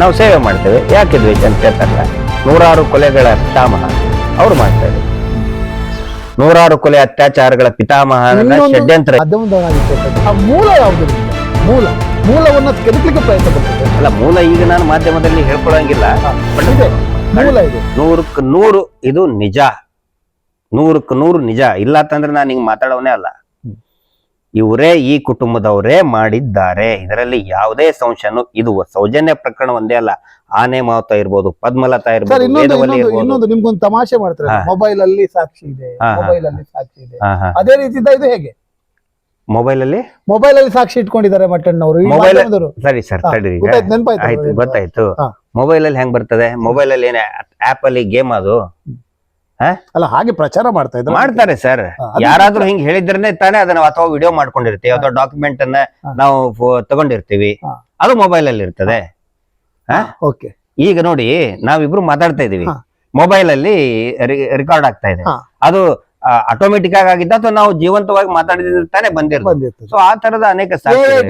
ನಾವು ಸೇವೆ ಮಾಡ್ತೇವೆ. ಯಾಕೆ ದ್ವೇಷ ಅಂತ ಕೇಳ್ತಾರಲ್ಲ? ನೂರಾರು ಕೊಲೆಗಳ ಪಿತಾಮಹ. ಅವ್ರು ಮಾಡ್ತಾರೆ ನೂರಾರು ಕೊಲೆ ಅತ್ಯಾಚಾರಗಳ ಪಿತಾಮಹ ಷಡ್ಯಂತ್ರ. ಮೂಲ ಯಾವುದು? ಮೂಲ. ಮೂಲವನ್ನ ಕೆದಕ್ಲಿಕ್ಕೆ ಪ್ರಯತ್ನ ಪಡ್ತದೆ ಅಲ್ಲ ಮೂಲ ಈಗ ನಾನು ಮಾಧ್ಯಮದಲ್ಲಿ ಹೇಳ್ಕೊಳಂಗಿಲ್ಲ ಮೂಲ ಇದೆ. ನೂರಕ್ಕೆ ನೂರು ಇದು ನಿಜ. ನೂರಕ್ಕೆ ನೂರು ನಿಜ. ಇಲ್ಲ ಅಂತಂದ್ರೆ ನಾನು ಹಿಂಗ್ ಮಾತಾಡೋನೇ ಅಲ್ಲ. ಇವರೇ ಈ ಕುಟುಂಬದವರೇ ಮಾಡಿದ್ದಾರೆ. ಇದರಲ್ಲಿ ಯಾವುದೇ ಸಂಶಯನು ಇದು ಸೌಜನ್ಯ ಪ್ರಕರಣ ಒಂದೇ ಅಲ್ಲ. ಆನೆ ಮಾವತ ಇರ್ಬೋದು ಪದ್ಮಲತಾ ಇರ್ಬೋದು ಇನ್ನೊಂದು ನಿಮ್ಗೊಂದು ತಮಾಷೆ ಮಾಡ್ತಾರೆ. ಮೊಬೈಲ್ ಅಲ್ಲಿ ಸಾಕ್ಷಿ ಇದೆ ಮೊಬೈಲ್ ಅಲ್ಲಿ ಸಾಕ್ಷಿ ಇದೆ. ಅದೇ ರೀತಿ ಇದು ಹೇಗೆ? ಮೊಬೈಲ್ ಅಲ್ಲಿ ಮೊಬೈಲ್ ಅಲ್ಲಿ ಸಾಕ್ಷಿ ಇಟ್ಕೊಂಡಿದ್ದಾರೆ ಮಟ್ಟಣ್ಣವರು. ಮೊಬೈಲ್. ಸರಿ ಸರ್ ತಡೀರಿ. ಗೊತ್ತಾಯ್ತು ಮೊಬೈಲ್ ಅಲ್ಲಿ ಹೆಂಗ್ ಬರ್ತದೆ? ಮೊಬೈಲ್ ಅಲ್ಲಿ ಏನೇ ಆಪ್ ಅಲ್ಲಿ ಗೇಮ್ ಅದು? ಅಲ್ಲ ಹಾಗೆ ಪ್ರಚಾರ ಮಾಡ್ತಾ ಇದ್ದಾರೆ ಮಾಡ್ತಾರೆ ಸರ್. ಯಾರಾದ್ರೂ ಹಿಂಗ್ ಹೇಳಿದ್ರೆ ತಾನೇ ಅದನ್ನ ಅಥವಾ ವಿಡಿಯೋ ಮಾಡ್ಕೊಂಡಿರ್ತೀವಿ ಅಥವಾ ಡಾಕ್ಯುಮೆಂಟ್ ಅನ್ನ ನಾವು ತಗೊಂಡಿರ್ತೀವಿ. ಅದು ಮೊಬೈಲ್ ಅಲ್ಲಿ ಇರ್ತದೆ. ಓಕೆ. ಈಗ ನೋಡಿ ನಾವಿಬ್ರು ಮಾತಾಡ್ತಾ ಇದೀವಿ. ಮೊಬೈಲ್ ಅಲ್ಲಿ ರೆಕಾರ್ಡ್ ಆಗ್ತಾ ಇದೆ. ಅದು ಆಟೋಮೆಟಿಕ್ ಆಗಿ ಆಗಿದ್ದ ಅಥವಾ ನಾವು ಜೀವಂತವಾಗಿ ಮಾತಾಡಿದ್ರೆ ತಾನೇ ಬಂದಿರ್ತದೆ. ಸೊ ಆ ತರದ ಅನೇಕ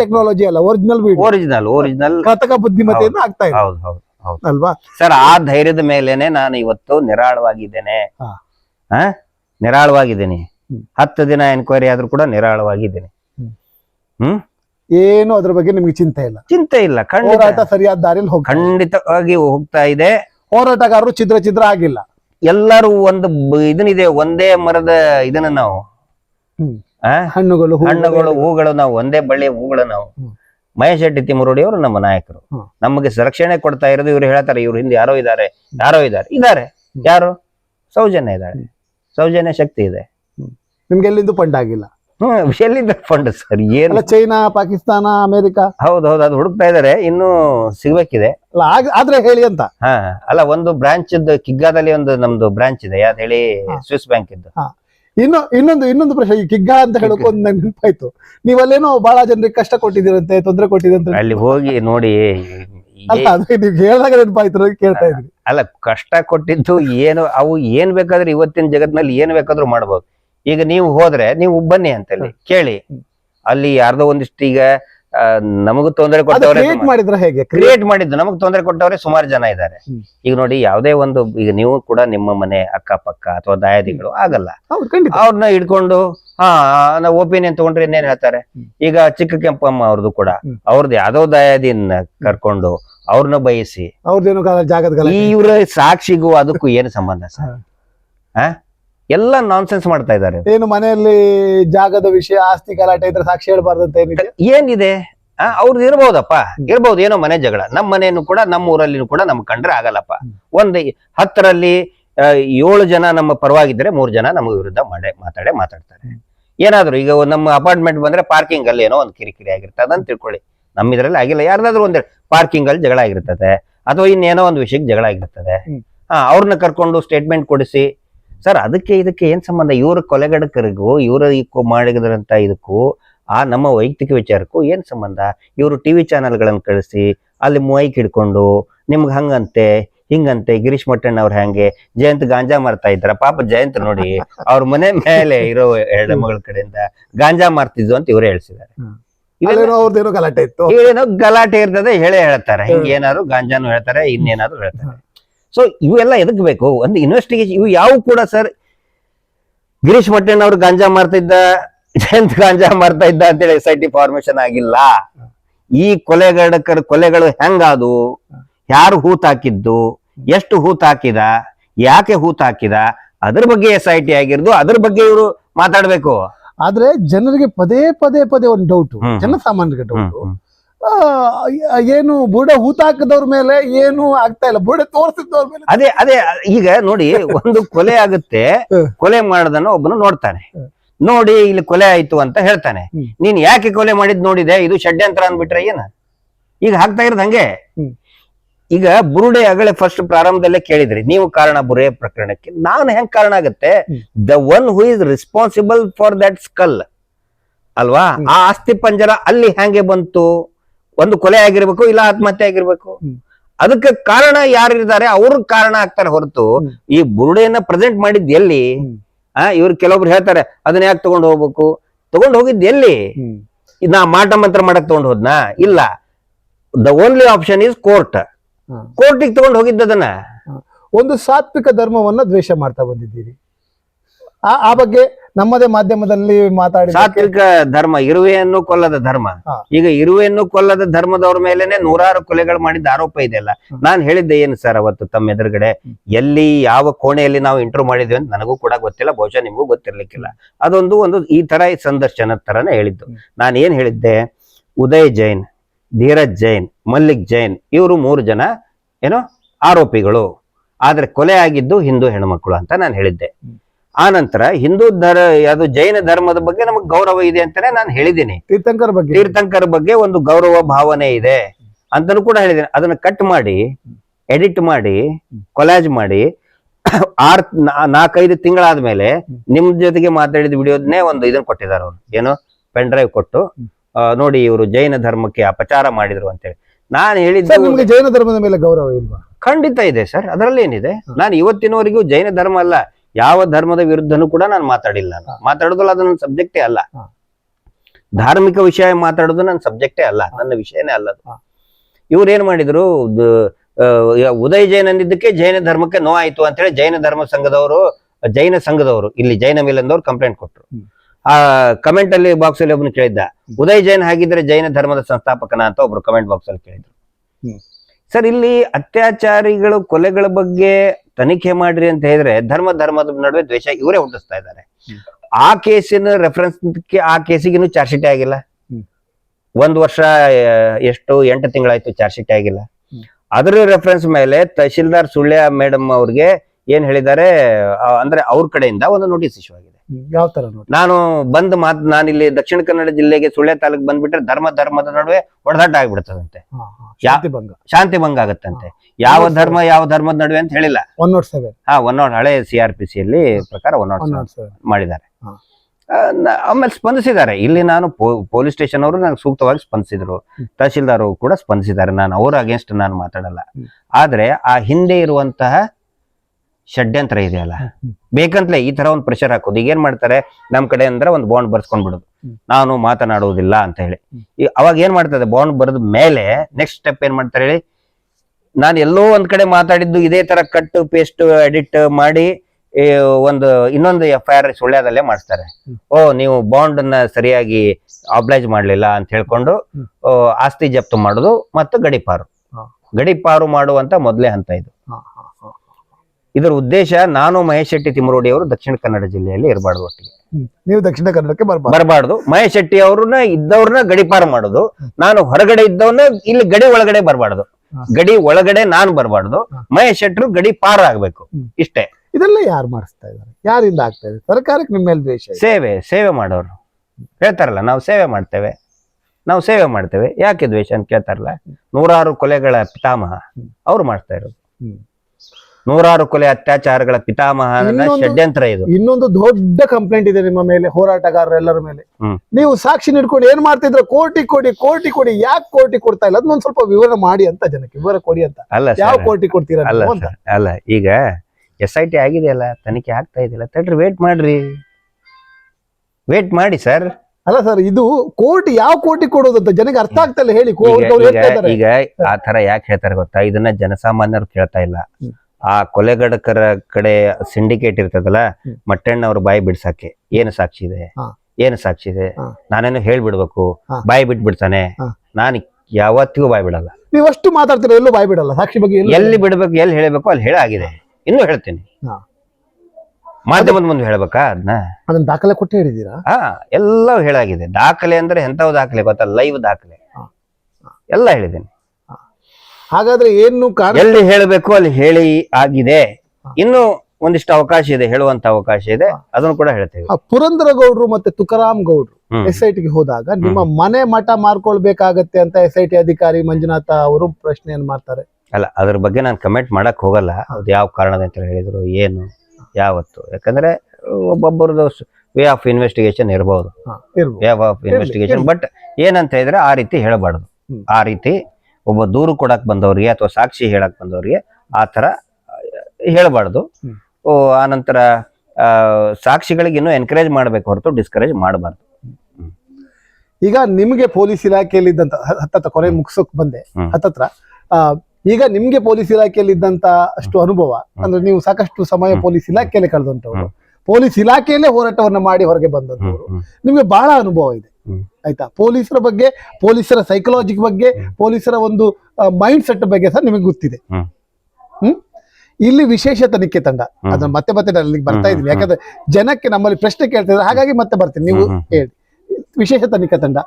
ಟೆಕ್ನಾಲಜಿ ಅಲ್ಲ ಒರಿಜಿನಲ್ ಒರಿಜಿನಲ್ ಒರಿಜಿನಲ್ ಕೃತಕ ಬುದ್ಧಿಮತ್ತೆಯಿಂದ ಆಗ್ತಾ ಇದೆ. ಹೌದು ಹೌದು. ಅಲ್ವಾ? ಸರ್ ಆ ಧೈರ್ಯದ ಮೇಲೇನೆ ನಾನು ಇವತ್ತು ನಿರಾಳವಾಗಿದ್ದೇನೆ. ಹಾ. ನಿರಾಳವಾಗಿದ್ದೀನಿ. ಹತ್ತು ದಿನ ಎನ್ಕ್ವೈರಿ ಆದ್ರೂ ಕೂಡ ನಿರಾಳವಾಗಿದ್ದೀನಿ. ಹ್ಮ್. ಏನು ಅದ್ರ ಬಗ್ಗೆ ನಿಮ್ಗೆ ಚಿಂತೆ ಇಲ್ಲ. ಚಿಂತೆ ಇಲ್ಲ ಖಂಡಿತ. ಸರಿಯಾದ ದಾರಿಯಲ್ಲಿ ಹೋಗಿ ಖಂಡಿತವಾಗಿ ಹೋಗ್ತಾ ಇದೆ. ಹೋರಾಟಗಾರರು ಚಿತ್ರ ಚಿತ್ರ ಆಗಿಲ್ಲ. ಎಲ್ಲರೂ ಒಂದು ಇದನ್ನಿದೆ ಒಂದೇ ಮರದ ಇದನ್ನ ನಾವು? ಹಣ್ಣುಗಳು ಹಣ್ಣುಗಳು ಹೂಗಳು ನಾವು ಒಂದೇ ಬಳ್ಳಿ ಹೂಗಳು ನಾವು. ಮಹೇಶ್ ಶೆಟ್ಟಿ ತಿಮ್ಮರೋಡಿ ಅವರು ನಮ್ಮ ನಾಯಕರು. ನಮಗೆ ಸಂರಕ್ಷಣೆ ಕೊಡ್ತಾ ಇರೋದು ಇವ್ರು ಹೇಳ್ತಾರೆ ಇವ್ರ ಹಿಂದೆ ಯಾರೋ ಇದ್ದಾರೆ ಯಾರೋ ಇದ್ದಾರೆ ಇದ್ದಾರೆ. ಯಾರು? ಸೌಜನ್ಯ ಇದ್ದಾರೆ ಸೌಜನ್ಯ ಶಕ್ತಿ ಇದೆ. ನಿಮ್ಗೆ ಎಲ್ಲಿಂದ ಫಂಡ್ ಆಗಿಲ್ಲ? ಹ್ಮ್ ಎಲ್ಲಿಂದ ಫಂಡ್ ಸರ್? ಏನು? China Pakistan America? ಹೌದು ಹೌದು ಅದು ಹುಡುಕ್ತಾ ಇದಾರೆ ಇನ್ನು ಸಿಗ್ಬೇಕಿದೆ. ಆದ್ರೆ ಹೇಳಿ ಅಂತ. ಹಾ ಅಲ್ಲ ಒಂದು ಬ್ರಾಂಚ್ ಕಿಗ್ಗಾದಲ್ಲಿ ಒಂದು ನಮ್ದು ಬ್ರಾಂಚ್ ಇದೆ. ಯಾವ್ದು ಹೇಳಿ ಸ್ವಿಸ್ ಬ್ಯಾಂಕ್ ಇದ್ದು ಇನ್ನು ಇನ್ನೊಂದು ಇನ್ನೊಂದು ಪ್ರಶ್ನೆ ಈ ಕಿಗ್ಗ ಅಂತ ಹೇಳಕ್ ಒಂದು ನಂಗೆ ನೆನಪಾಯ್ತು. ನೀವಲ್ಲೇನೋ ಬಹಳ ಜನರಿಗೆ ಕಷ್ಟ ಕೊಟ್ಟಿದ್ದೀರಂತೆ ತೊಂದರೆ ಕೊಟ್ಟಿದ್ರಂತೆ ಅಲ್ಲಿ ಹೋಗಿ ನೋಡಿ ಅಲ್ಲ ಅದೇ ನೀವು ಹೇಳಿದಾಗ ನೆನಪಾಯ್ತು ಕೇಳ್ತಾ ಇದ್ರಿ ಅಲ್ಲ ಕಷ್ಟ ಕೊಟ್ಟಿದ್ದು ಏನು ಅವು ಏನ್ ಬೇಕಾದ್ರೆ ಇವತ್ತಿನ ಜಗತ್ನಲ್ಲಿ ಏನ್ ಬೇಕಾದ್ರೂ ಮಾಡ್ಬೋದು. ಈಗ ನೀವು ಹೋದ್ರೆ ನೀವು ಬನ್ನಿ ಅಂತಲ್ಲಿ ಕೇಳಿ. ಅಲ್ಲಿ ಯಾರ್ದೋ ಒಂದಿಷ್ಟು ಈಗ ನಮಗೂ ತೊಂದರೆ ಕೊಟ್ಟವರೇ ಕ್ರಿಯೇಟ್ ಮಾಡಿದ್ರು ಹೇಗೆ? ಕ್ರಿಯೇಟ್ ಮಾಡಿದ್ದು ನಮಗ್ ತೊಂದರೆ ಕೊಟ್ಟವ್ರೆ ಸುಮಾರು ಜನ ಇದ್ದಾರೆ. ಈಗ ನೋಡಿ ಯಾವುದೇ ಒಂದು ಈಗ ನೀವು ಕೂಡ ನಿಮ್ಮ ಮನೆ ಅಕ್ಕಪಕ್ಕ ಅಥವಾ ದಾಯಾದಿಗಳು ಆಗಲ್ಲ. ಅವ್ರನ್ನ ಹಿಡ್ಕೊಂಡು ಹಾ ನಾವು ಒಪಿನಿಯನ್ ತಗೊಂಡ್ರೆ ಇನ್ನೇನ್ ಹೇಳ್ತಾರೆ? ಈಗ ಚಿಕ್ಕ ಕೆಂಪಮ್ಮ ಅವ್ರದ್ದು ಕೂಡ. ಅವ್ರದ್ದು ಯಾವ್ದೋ ದಯಾದಿನ ಕರ್ಕೊಂಡು ಅವ್ರನ್ನ ಬಯಸಿ ಅವ್ರದ್ದೇನು ಜಾಗದ. ಇವ್ರ ಸಾಕ್ಷಿಗೂ ಅದಕ್ಕೂ ಏನು ಸಂಬಂಧ ಸರ್? ಹಾ. ಆ? ನಾನ್ ಸೆನ್ಸ್ ಮಾಡ್ತಾ ಇದ್ದಾರೆ. ಏನು ಮನೆಯಲ್ಲಿ ಜಾಗದ ವಿಷಯ ಆಸ್ತಿ ಗಲಾಟೆ ಇದ್ರೆ ಸಾಕ್ಷಿ ಹೇಳ್ಬಾರ್ದಂತ ಏನಿದೆ? ಏನಿದೆ? ಆ, ಅವ್ರದ್ದು ಇರ್ಬೋದಪ್ಪ. ಇರ್ಬೋದು ಏನೋ ಮನೆ ಜಗಳ. ನಮ್ಮ ಮನೆಯನ್ನು ಕೂಡ ನಮ್ಮ ಊರಲ್ಲಿ ಕೂಡ ನಮ್ಗೆ ಕಂಡ್ರೆ ಆಗಲ್ಲಪ್ಪ. ಒಂದ್ ಹತ್ತರಲ್ಲಿ ಏಳು ಜನ ನಮ್ಮ ಪರವಾಗಿದ್ರೆ ಮೂರು ಜನ ನಮ್ಮ ವಿರುದ್ಧ ಮಾಡೇ ಮಾತಾಡೇ ಮಾತಾಡ್ತಾರೆ. ಏನಾದ್ರು ಈಗ ನಮ್ಮ ಅಪಾರ್ಟ್ಮೆಂಟ್ ಬಂದ್ರೆ ಪಾರ್ಕಿಂಗ್ ಅಲ್ಲಿ ಏನೋ ಒಂದು ಕಿರಿಕಿರಿ ಆಗಿರ್ತದೆ ಅಂತ ತಿಳ್ಕೊಳ್ಳಿ. ನಮ್ಮ ಇದ್ರಲ್ಲಿ ಆಗಿಲ್ಲ. ಯಾರ್ದಾದ್ರು ಒಂದ್ ಪಾರ್ಕಿಂಗ್ ಅಲ್ಲಿ ಜಗಳ ಆಗಿರ್ತದೆ. ಅಥವಾ ಇನ್ನೇನೋ ಒಂದು ವಿಷಯಕ್ಕೆ ಜಗಳ ಆಗಿರ್ತದೆ. ಹಾ ಅವ್ರನ್ನ ಕರ್ಕೊಂಡು ಸ್ಟೇಟ್ಮೆಂಟ್ ಕೊಡಿಸಿ ಸರ್ ಅದಕ್ಕೆ ಇದಕ್ಕೆ ಏನ್ ಸಂಬಂಧ? ಇವ್ರ ಕೊಲೆಗಡಕರಿಗೂ ಇವರ ಈ ಕೊ- ಮಾಡಿದ್ರಂತ ಇದಕ್ಕೂ ಆ ನಮ್ಮ ವೈಯಕ್ತಿಕ ವಿಚಾರಕ್ಕೂ ಏನ್ ಸಂಬಂಧ? ಇವರು ಟಿವಿ ಚಾನೆಲ್ಗಳನ್ನು ಕಳಿಸಿ ಅಲ್ಲಿ ಮೈಕ್ ಹಿಡ್ಕೊಂಡು ನಿಮ್ಗೆ ಹಂಗಂತೆ ಹಿಂಗಂತೆ ಗಿರೀಶ್ ಮಟ್ಟಣ್ಣ ಅವ್ರ ಹಂಗೆ ಜಯಂತ್ ಗಾಂಜಾ ಮಾರ್ತಾ ಇದ್ರ ಪಾಪ ಜಯಂತ್ ನೋಡಿ ಅವ್ರ ಮನೆ ಮೇಲೆ ಇರೋ ಎರಡು ಮಗಳ ಕಡೆಯಿಂದ ಗಾಂಜಾ ಮಾರ್ತಿದ್ವು ಅಂತ ಇವರು ಹೇಳ್ಸಿದ್ದಾರೆ. ಗಲಾಟೆ ಇತ್ತು. ಗಲಾಟೆ ಇರ್ತದೆ ಹೇಳೇ ಹೇಳ್ತಾರೆ. ಹಿಂಗೇನಾದ್ರು ಗಾಂಜಾನು ಹೇಳ್ತಾರೆ ಇನ್ನೇನಾದ್ರು ಹೇಳ್ತಾರೆ. ಸೊ ಇವೆಲ್ಲ ಎದಕ್ಕೆ ಬೇಕು? ಒಂದು ಇನ್ವೆಸ್ಟಿಗೇಷನ್ ಇವು ಯಾವ ಕೂಡ ಸರ್ ಗಿರೀಶ್ ಮಟ್ಟಣ್ಣ ಅವ್ರು ಗಾಂಜಾ ಮಾರ್ತಿದ್ದ ಜಯಂತ್ ಗಾಂಜಾ ಮಾರ್ತಾ ಇದ್ದ ಅಂತೇಳಿ ಎಸ್ ಐ ಟಿ ಫಾರ್ಮೇಶನ್ ಆಗಿಲ್ಲ. ಈ ಕೊಲೆಗಡಕರ ಕೊಲೆಗಳು ಹೆಂಗಾದು? ಯಾರು ಹೂತ್ ಹಾಕಿದ್ದು? ಎಷ್ಟು ಹೂತ್ ಹಾಕಿದ? ಯಾಕೆ ಹೂತ್ ಹಾಕಿದ? ಅದ್ರ ಬಗ್ಗೆ ಎಸ್ ಐ ಟಿ ಆಗಿರ್ದು ಅದ್ರ ಬಗ್ಗೆ ಇವರು ಮಾತಾಡ್ಬೇಕು. ಆದ್ರೆ ಜನರಿಗೆ ಪದೇ ಪದೇ ಪದೇ ಒಂದು ಡೌಟ್ ಜನ ಜನಸಾಮಾನ್ಯರಿಗೆ ಡೌಟ್. ಏನು ಬುಡ ಹೂತಾಕದವ್ರ ಮೇಲೆ ಏನು ಆಗ್ತಾ ಇಲ್ಲ. ಬುಡ ತೋರಿಸಿದವ್ರ ಮೇಲೆ. ಅದೇ ಅದೇ ಈಗ ನೋಡಿ ಒಂದು ಕೊಲೆ ಆಗುತ್ತೆ. ಕೊಲೆ ಮಾಡದನ್ನ ಒಬ್ಬನು ನೋಡ್ತಾನೆ. ನೋಡಿ ಇಲ್ಲಿ ಕೊಲೆ ಆಯ್ತು ಅಂತ ಹೇಳ್ತಾನೆ. ನೀನ್ ಯಾಕೆ ಕೊಲೆ ಮಾಡಿದ್ ನೋಡಿದೆ? ಇದು ಷಡ್ಯಂತ್ರ ಅಂದ್ಬಿಟ್ರೆ ಏನ? ಈಗ ಹಾಕ್ತಾ ಇರೋದ್ ಹಂಗೆ. ಈಗ ಬುರುಡೆ ಅಗಳೆ ಫಸ್ಟ್ ಪ್ರಾರಂಭದಲ್ಲೇ ಕೇಳಿದ್ರಿ. ನೀವು ಕಾರಣ ಬುರೆ ಪ್ರಕರಣಕ್ಕೆ. ನಾನು ಹೆಂಗ್ ಕಾರಣ ಆಗುತ್ತೆ? The one who is responsible for that skull ಅಲ್ವಾ? ಆ ಅಸ್ಥಿ ಪಂಜರ ಅಲ್ಲಿ ಹೆಂಗೆ ಬಂತು? ಒಂದು ಕೊಲೆ ಆಗಿರ್ಬೇಕು ಇಲ್ಲ ಆತ್ಮಹತ್ಯೆ ಆಗಿರ್ಬೇಕು. ಅದಕ್ಕೆ ಕಾರಣ ಯಾರಿದ್ದಾರೆ? ಅವ್ರ ಕಾರಣ ಆಗ್ತಾರೆ ಹೊರತು ಈ ಬುರುಡೆಯನ್ನ ಪ್ರೆಸೆಂಟ್ ಮಾಡಿದ್ ಎಲ್ಲಿ? ಆ ಇವ್ರು ಕೆಲವೊಬ್ರು ಹೇಳ್ತಾರೆ ಅದನ್ನ ಯಾಕೆ ತಗೊಂಡು ಹೋಗ್ಬೇಕು? ತಗೊಂಡು ಹೋಗಿದ್ ಎಲ್ಲಿ? ನಾ ಮಾಟ ಮಂತ್ರ ಮಾಡಕ್ ತಗೊಂಡ್ ಹೋದ್ನಾ? ಇಲ್ಲ. The only option is court. ಕೋರ್ಟಿಗೆ ತಗೊಂಡು ಹೋಗಿದ್ದದನ್ನ? ಒಂದು ಸಾತ್ವಿಕ ಧರ್ಮವನ್ನ ದ್ವೇಷ ಮಾಡ್ತಾ ಬಂದಿದ್ದೀರಿ. ಆ ಆ ಬಗ್ಗೆ ನಮ್ಮದೇ ಮಾಧ್ಯಮದಲ್ಲಿ ಮಾತಾಡಿ ಸಾತ್ವಿಕ ಧರ್ಮ ಇರುವೆಯನ್ನು ಕೊಲ್ಲದ ಧರ್ಮ. ಈಗ ಇರುವೆಯನ್ನು ಕೊಲ್ಲದ ಧರ್ಮದವ್ರ ಮೇಲೆನೆ ನೂರಾರು ಕೊಲೆಗಳು ಮಾಡಿದ ಆರೋಪ ಇದೆ ಅಲ್ಲ. ನಾನ್ ಹೇಳಿದ್ದೆ ಏನು ಸರ್ ಅವತ್ತು ತಮ್ಮ ಎದುರುಗಡೆ? ಎಲ್ಲಿ ಯಾವ ಕೋಣೆಯಲ್ಲಿ ನಾವು ಇಂಟರ್ವ್ಯೂ ಮಾಡಿದ್ವಿ ಅಂತ ನನಗೂ ಕೂಡ ಗೊತ್ತಿಲ್ಲ ಬಹುಶಃ ನಿಮಗೂ ಗೊತ್ತಿರ್ಲಿಕ್ಕಿಲ್ಲ. ಅದೊಂದು ಒಂದು ಈ ತರ ಈ ಸಂದರ್ಶನ ತರನೇ ಹೇಳಿದ್ದು. ನಾನು ಏನ್ ಹೇಳಿದ್ದೆ? ಉದಯ್ ಜೈನ್ ಧೀರಜ್ ಜೈನ್ ಮಲ್ಲಿಕ್ ಜೈನ್ ಇವರು ಮೂರು ಜನ ಏನೋ ಆರೋಪಿಗಳು. ಆದ್ರೆ ಕೊಲೆ ಆಗಿದ್ದು ಹಿಂದೂ ಹೆಣ್ಮಕ್ಳು ಅಂತ ನಾನು ಹೇಳಿದ್ದೆ. ಆ ನಂತರ ಹಿಂದೂ ಧರ್ ಅದು ಜೈನ ಧರ್ಮದ ಬಗ್ಗೆ ನಮಗೆ ಗೌರವ ಇದೆ ಅಂತಾನೆ ನಾನು ಹೇಳಿದ್ದೀನಿ. ತೀರ್ಥಂಕರ ಬಗ್ಗೆ? ತೀರ್ಥಂಕರ ಬಗ್ಗೆ ಒಂದು ಗೌರವ ಭಾವನೆ ಇದೆ ಅಂತಲೂ ಕೂಡ ಹೇಳಿದ್ದೀನಿ. ಅದನ್ನ ಕಟ್ ಮಾಡಿ ಎಡಿಟ್ ಮಾಡಿ ಕೊಲಾಜ್ ಮಾಡಿ ಆರ್ ನಾಲ್ಕೈದು ತಿಂಗಳಾದ್ಮೇಲೆ ನಿಮ್ ಜೊತೆಗೆ ಮಾತಾಡಿದ ವಿಡಿಯೋದನ್ನೇ ಒಂದು ಇದನ್ನ ಕೊಟ್ಟಿದ್ದಾರೆ ಅವ್ರು. ಏನು? ಪೆನ್ ಡ್ರೈವ್ ಕೊಟ್ಟು ನೋಡಿ ಇವರು ಜೈನ ಧರ್ಮಕ್ಕೆ ಅಪಚಾರ ಮಾಡಿದ್ರು ಅಂತೇಳಿ. ನಾನು ಹೇಳಿದ್ದೆ ಹೇಳಿದ್ದು ಜೈನ ಧರ್ಮದ ಮೇಲೆ ಗೌರವ ಇಲ್ವಾ? ಖಂಡಿತ ಇದೆ ಸರ್. ಅದರಲ್ಲಿ ಏನಿದೆ ನಾನು ಇವತ್ತಿನವರೆಗೂ ಜೈನ ಧರ್ಮ ಅಲ್ಲ. ಯಾವ ಧರ್ಮದ ವಿರುದ್ಧನೂ ಕೂಡ ನಾನು ಮಾತಾಡಿಲ್ಲ. ಮಾತಾಡೋದಲ್ಲ ಅದು ನನ್ನ ಸಬ್ಜೆಕ್ಟೇ ಅಲ್ಲ. ಧಾರ್ಮಿಕ ವಿಷಯ ಮಾತಾಡೋದು ನನ್ನ ಸಬ್ಜೆಕ್ಟೇ ಅಲ್ಲ. ನನ್ನ ವಿಷಯನೇ ಅಲ್ಲ ಇವ್ರು ಏನ್ ಮಾಡಿದ್ರು? ಉದಯ ಜೈನ್ ಅಂದಿದ್ದಕ್ಕೆ ಜೈನ ಧರ್ಮಕ್ಕೆ ನೋವಾಯ್ತು ಅಂತ ಹೇಳಿ ಜೈನ ಧರ್ಮ ಸಂಘದವರು ಜೈನ ಸಂಘದವರು ಇಲ್ಲಿ ಜೈನ ಮೇಲಂದವ್ರು ಕಂಪ್ಲೇಂಟ್ ಕೊಟ್ರು. ಆ ಕಮೆಂಟ್ ಅಲ್ಲಿ ಬಾಕ್ಸ್ ಅಲ್ಲಿ ಒಬ್ಬನು ಕೇಳಿದ್ದ ಉದಯ್ ಜೈನ್ ಹಾಗಿದ್ರೆ ಜೈನ ಧರ್ಮದ ಸಂಸ್ಥಾಪಕನ ಅಂತ ಒಬ್ರು ಕಮೆಂಟ್ ಬಾಕ್ಸ್ ಅಲ್ಲಿ ಕೇಳಿದ್ರು. ಸರ್ ಇಲ್ಲಿ ಅತ್ಯಾಚಾರಿಗಳು ಕೊಲೆಗಳ ಬಗ್ಗೆ ತನಿಖೆ ಮಾಡ್ರಿ ಅಂತ ಹೇಳಿದ್ರೆ ಧರ್ಮ ಧರ್ಮದ ನಡುವೆ ದ್ವೇಷ ಇವರೇ ಹುಟ್ಟಿಸ್ತಾ ಇದ್ದಾರೆ. ಆ ಕೇಸಿನ ರೆಫರೆನ್ಸ್ ಆ ಕೇಸಿಗೆ ಇನ್ನೂ ಚಾರ್ಜ್ ಶೀಟ್ ಆಗಿಲ್ಲ. ಒಂದ್ ವರ್ಷ ಎಷ್ಟು ಎಂಟು ತಿಂಗಳಾಯ್ತು ಚಾರ್ಜ್ ಶೀಟ್ ಆಗಿಲ್ಲ. ಅದರ ರೆಫರೆನ್ಸ್ ಮೇಲೆ ತಹಶೀಲ್ದಾರ್ ಸುಳ್ಯ ಮೇಡಮ್ ಅವ್ರಿಗೆ ಏನ್ ಹೇಳಿದ್ದಾರೆ ಅಂದ್ರೆ ಅವ್ರ ಕಡೆಯಿಂದ ಒಂದು ನೋಟಿಸ್ ಇಶ್ಯೂ ಆಗಿದೆ. ಯಾವ ತರ ನೋಡಿ ನಾನು ಬಂದ್ ಮಾತ್ ಇಲ್ಲಿ ದಕ್ಷಿಣ ಕನ್ನಡ ಜಿಲ್ಲೆಗೆ ಸುಳ್ಯ ತಾಲೂಕ್ ಬಂದ್ಬಿಟ್ರೆ ಧರ್ಮ ಧರ್ಮದ ನಡುವೆ ಹೊಡೆದಾಟ ಆಗ್ಬಿಡ್ತದಂತೆ. ಶಾಂತಿ ಭಂಗ. ಶಾಂತಿ ಭಂಗ ಆಗತ್ತಂತೆ. ಯಾವ ಧರ್ಮ ಯಾವ ಧರ್ಮದ ನಡುವೆ ಅಂತ ಹೇಳಿಲ್ಲ. One nought seven. ಹಾ ಒನ್ ನಾಟ್ ಹಳೆ ಸಿ ಆರ್ ಪಿ ಸಿ ಅಲ್ಲಿ ಪ್ರಕಾರ ಒನ್ ನಾಟ್ ಸೆವೆನ್ ಮಾಡಿದ್ದಾರೆ. ಆಮೇಲೆ ಸ್ಪಂದಿಸಿದ್ದಾರೆ. ಇಲ್ಲಿ ನಾನು ಪೊಲೀಸ್ ಸ್ಟೇಷನ್ ಅವರು ನನಗೆ ಸೂಕ್ತವಾಗಿ ಸ್ಪಂದಿಸಿದ್ರು. ತಹಶೀಲ್ದಾರ್ ಕೂಡ ಸ್ಪಂದಿಸಿದ್ದಾರೆ. ನಾನು ಅವ್ರ ಅಗೇನ್ಸ್ಟ್ ನಾನು ಮಾತಾಡಲ್ಲ. ಆದ್ರೆ ಆ ಹಿಂದೆ ಇರುವಂತಹ ಷಡ್ಯಂತ್ರ ಇದೆಯಲ್ಲ. ಬೇಕಂತಲೇ ಈ ತರ ಒಂದು ಪ್ರೆಷರ್ ಹಾಕೋದು. ಈಗ ಏನ್ ಮಾಡ್ತಾರೆ? ನಮ್ ಕಡೆ ಅಂದ್ರೆ ಒಂದು ಬಾಂಡ್ ಬರ್ಸ್ಕೊಂಡ್ ಬಿಡೋದು. ನಾನು ಮಾತನಾಡುವುದಿಲ್ಲ ಅಂತ ಹೇಳಿ. ಅವಾಗ ಏನ್ ಮಾಡ್ತದೆ ಬಾಂಡ್ ಬರೆದ ಮೇಲೆ ನೆಕ್ಸ್ಟ್ ಸ್ಟೆಪ್ ಏನ್ ಮಾಡ್ತಾರೆ ಹೇಳಿ? ನಾನು ಎಲ್ಲೋ ಒಂದ್ ಕಡೆ ಮಾತಾಡಿದ್ದು ಇದೇ ತರ ಕಟ್ ಪೇಸ್ಟ್ ಎಡಿಟ್ ಮಾಡಿ ಒಂದು ಇನ್ನೊಂದು ಎಫ್ ಐ ಆರ್ ಸುಳ್ಯದಲ್ಲೇ ಮಾಡ್ತಾರೆ ಓ ನೀವು ಬಾಂಡ್ ಅನ್ನ ಸರಿಯಾಗಿ ಅಬ್ಲೈಜ್ ಮಾಡ್ಲಿಲ್ಲ ಅಂತ ಹೇಳ್ಕೊಂಡು ಆಸ್ತಿ ಜಪ್ತು ಮಾಡೋದು ಮತ್ತು ಗಡಿಪಾರು. ಗಡಿಪಾರು ಮಾಡುವಂತ ಮೊದಲೇ ಹಂತ ಇದು. ಇದರ ಉದ್ದೇಶ ನಾನು ಮಹೇಶ್ ಶೆಟ್ಟಿ ತಿಮ್ಮರೋಡಿ ಅವರು ದಕ್ಷಿಣ ಕನ್ನಡ ಜಿಲ್ಲೆಯಲ್ಲಿ ಇರಬಾರ್ದು ಒಟ್ಟಿಗೆ. ನೀವು ದಕ್ಷಿಣ ಕನ್ನಡಕ್ಕೆ ಬರ್ಬಾರ್ದು. ಬರಬಾರ್ದು. ಮಹೇಶ್ ಶೆಟ್ಟಿ ಅವ್ರನ್ನ ಇದ್ದವ್ರನ್ನ ಗಡಿಪಾರು ಮಾಡೋದು. ನಾನು ಹೊರಗಡೆ ಇದ್ದವನ್ನ ಇಲ್ಲಿ ಗಡಿ ಒಳಗಡೆ ಬರಬಾರ್ದು. ಗಡಿ ಒಳಗಡೆ ನಾನು ಬರಬಾರ್ದು. ಮಹೇಶ್ ಶೆಟ್ಟರು ಗಡಿ ಪಾರು ಆಗ್ಬೇಕು. ಇಷ್ಟೇ. ಇದೆಲ್ಲ ಯಾರು ಮಾಡಿಸ್ತಾ ಇದ್ದಾರೆ? ಯಾರಿಂದ ಆಗ್ತಾ ಇದೆ? ಸರ್ಕಾರಕ್ಕೆ ನಿಮ್ಮ ಮೇಲೆ ದ್ವೇಷ ಸೇವೆ ಸೇವೆ ಮಾಡೋರು. ಹೇಳ್ತಾರಲ್ಲ ನಾವು ಸೇವೆ ಮಾಡ್ತೇವೆ. ನಾವು ಸೇವೆ ಮಾಡ್ತೇವೆ. ಯಾಕೆ ದ್ವೇಷ ಅಂತ ಕೇಳ್ತಾರಲ್ಲ? ನೂರಾರು ಕೊಲೆಗಳ ಪಿತಾಮಹ ಅವ್ರು ಮಾಡ್ತಾ ಇರೋದು. ನೂರಾರು ಕೊಲೆ ಅತ್ಯಾಚಾರಗಳ ಪಿತಾಮಹನ ಷಡ್ಯಂತ್ರ ಇದು. ಇನ್ನೊಂದು ದೊಡ್ಡ ಕಂಪ್ಲೇಂಟ್ ಇದೆ ನಿಮ್ಮ ಮೇಲೆ ಹೋರಾಟಗಾರರೆಲ್ಲರ ಮೇಲೆ. ನೀವು ಸಾಕ್ಷಿ ನೀಡ್ಕೊಂಡು ಏನ್ ಮಾಡ್ತಿದ್ರ? ಕೋಟಿ ಕೊಡಿ ಕೋಟಿ ಕೊಡಿ ಯಾಕೆ ಕೋಟಿ ಕೊಡ್ತಾ ಇಲ್ಲ? ಅದನ್ನೊಂದ್ ಸ್ವಲ್ಪ ವಿವರ ಮಾಡಿ ಅಂತ ಜನಕ್ಕೆ ವಿವರ ಕೊಡಿ ಅಂತ. ಅಲ್ಲ ಯಾವ ಕೋಟಿ ಕೊಡ್ತೀರಾ ಅಲ್ಲ ಈಗ ಎಸ್ ಐ ಟಿ ಆಗಿದೆಯಲ್ಲ ತನಿಖೆ ಆಗ್ತಾ ಇದೆಯಲ್ಲ ತಡ್ರಿ ವೇಟ್ ಮಾಡ್ರಿ. ವೇಟ್ ಮಾಡಿ ಸರ್. ಅಲ್ಲ ಸರ್ ಇದು ಕೋರ್ಟ್ ಯಾವ ಕೋಟಿ ಕೊಡೋದು ಅಂತ ಜನಕ್ಕೆ ಅರ್ಥ ಆಗ್ತಾ ಇಲ್ಲ ಹೇಳಿ ಈಗ ಆ ತರ ಯಾಕೆ ಹೇಳ್ತಾರೆ ಗೊತ್ತಾ? ಇದನ್ನ ಜನಸಾಮಾನ್ಯರು ಕೇಳ್ತಾ ಇಲ್ಲ. ಆ ಕೊಲೆಗಡಕರ ಕಡೆ ಸಿಂಡಿಕೇಟ್ ಇರ್ತದಲ್ಲ ಮಟ್ಟಣ್ಣ ಅವ್ರ ಬಾಯಿ ಬಿಡ್ಸಾಕೆ. ಏನು ಸಾಕ್ಷಿ ಇದೆ. ಏನು ಸಾಕ್ಷಿ ಇದೆ. ನಾನೇನು ಹೇಳ್ಬಿಡ್ಬೇಕು? ಬಾಯಿ ಬಿಟ್ಬಿಡ್ತಾನೆ. ಬಿಡ್ತಾನೆ ನಾನು ಯಾವತ್ತಿಗೂ ಬಾಯಿ ಬಿಡಲ್ಲ. ನೀವು ಅಷ್ಟು ಮಾತಾಡ್ತೀರ ಎಲ್ಲೂ ಬಾಯಿ ಬಿಡಲ್ಲ? ಸಾಕ್ಷಿ ಬಗ್ಗೆ ಎಲ್ಲೂ ಬಿಡ್ಬೇಕು ಎಲ್ಲಿ ಹೇಳಬೇಕು ಅಲ್ಲಿ ಹೇಳಾಗಿದೆ. ಇನ್ನೂ ಹೇಳ್ತೀನಿ. ಮಾಧ್ಯಮದ ಮುಂದೆ ಹೇಳ್ಬೇಕಾ ಅದನ್ನ? ಅದನ್ನ ದಾಖಲೆ ಕೊಟ್ಟು ಹೇಳಿದೀರಾ ಹಾ ಎಲ್ಲ ಹೇಳಾಗಿದೆ. ದಾಖಲೆ ಅಂದ್ರೆ ಎಂಥವು ದಾಖಲೆ ಗೊತ್ತಾ? ಲೈವ್ ದಾಖಲೆ. ಎಲ್ಲ ಹೇಳಿದ್ದೇನೆ. ಹಾಗಾದ್ರೆ ಏನು ಕಾರಣ? ಎಲ್ಲಿ ಹೇಳಬೇಕು ಅಲ್ಲಿ ಹೇಳಿ ಆಗಿದೆ. ಇನ್ನು ಒಂದಿಷ್ಟು ಅವಕಾಶ ಇದೆ ಹೇಳುವಂತ ಅವಕಾಶ ಇದೆ. ಅದನ್ನು ಕೂಡ ಹೇಳ್ತೇವೆ. ಆ ಪುರಂದರ ಗೌಡ್ರು ಮತ್ತೆ ತುಕಾರಾಮ್ ಗೌಡ್ರು ಹ್ಮ್. ಎಸ್ ಐ ಟಿಗೆ ಹೋದಾಗ ನಿಮ್ಮ ಮನೆ ಮಠ ಮಾರ್ಕೊಳ್ಬೇಕಾಗತ್ತೆ ಅಂತ ಎಸ್ ಐ ಟಿ ಅಧಿಕಾರಿ ಮಂಜುನಾಥ ಅವರು ಪ್ರಶ್ನೆಯನ್ನು ಮಾಡ್ತಾರೆ. ಅಲ್ಲ ಅದ್ರ ಬಗ್ಗೆ ನಾನು ಕಮೆಂಟ್ ಮಾಡಕ್ ಹೋಗಲ್ಲ. ಅದು ಯಾವ ಕಾರಣದ ಅಂತ ಹೇಳಿದ್ರು ಏನು ಯಾವತ್ತು. ಯಾಕಂದ್ರೆ ಒಬ್ಬೊಬ್ಬರದು ವೇ ಆಫ್ ಇನ್ವೆಸ್ಟಿಗೇಷನ್ ಇರಬಹುದು ಹಾ, ಇರ್ಬೋದು. ವೇ ಆಫ್ ಇನ್ವೆಸ್ಟಿಗೇಷನ್ ಬಟ್ ಏನಂತ ಹೇಳಿದ್ರೆ ಆ ರೀತಿ ಹೇಳಬಾರ್ದು. ಹ್ಮ್. ಆ ರೀತಿ ಒಬ್ಬ ದೂರು ಕೊಡಕ್ ಬಂದವ್ರಿಗೆ ಅಥವಾ ಸಾಕ್ಷಿ ಹೇಳಕ್ ಬಂದವ್ರಿಗೆ ಆ ತರ ಹೇಳಬಾರ್ದು. ಆನಂತರ ಸಾಕ್ಷಿಗಳಿಗೆ ಇನ್ನೂ ಎನ್ಕರೇಜ್ ಮಾಡ್ಬೇಕು ಹೊರತು ಡಿಸ್ಕರೇಜ್ ಮಾಡಬಾರ್ದು. ಈಗ ನಿಮ್ಗೆ ಪೊಲೀಸ್ ಇಲಾಖೆಯಲ್ಲಿ ಇದ್ದಂತ ಹತ್ತತ್ರ ಕೊನೆ ಮುಗಿಸೋಕ್ ಬಂದೆ ಹತ್ತತ್ರ. ಆ, ಈಗ ನಿಮ್ಗೆ ಪೊಲೀಸ್ ಇಲಾಖೆಯಲ್ಲಿ ಇದ್ದಂತ ಅಷ್ಟು ಅನುಭವ ಅಂದ್ರೆ ನೀವು ಸಾಕಷ್ಟು ಸಮಯ ಪೊಲೀಸ್ ಇಲಾಖೆಯಲ್ಲಿ ಕಳೆದಂತವ್ರು. ಪೊಲೀಸ್ ಇಲಾಖೆಯಲ್ಲೇ ಹೋರಾಟವನ್ನ ಮಾಡಿ ಹೊರಗೆ ಬಂದಂತವ್ರು. ನಿಮ್ಗೆ ಬಹಳ ಅನುಭವ ಇದೆ. ಆಯ್ತಾ? ಪೊಲೀಸರ ಬಗ್ಗೆ ಪೊಲೀಸರ ಸೈಕಲಾಜಿ ಬಗ್ಗೆ ಪೊಲೀಸರ ಒಂದು ಮೈಂಡ್ ಸೆಟ್ ಬಗ್ಗೆ ಸಹ ನಿಮಗೆ ಗೊತ್ತಿದೆ. ಹ್ಮ್. ಇಲ್ಲಿ ವಿಶೇಷ ತನಿಖೆ ತಂಡ ಅದ್ರ ಅದನ್ನ ಮತ್ತೆ ಮತ್ತೆ ನಾನು ಅಲ್ಲಿಗೆ ಬರ್ತಾ ಇದೀನಿ ಇದ್ದೀನಿ. ಯಾಕಂದ್ರೆ ಜನಕ್ಕೆ ನಮ್ಮಲ್ಲಿ ಪ್ರಶ್ನೆ ಕೇಳ್ತಿದ್ರೆ ಹಾಗಾಗಿ ಮತ್ತೆ ಬರ್ತೀನಿ. ನೀವು. ಹೇಳಿ. ವಿಶೇಷ ತನಿಖಾ ತಂಡ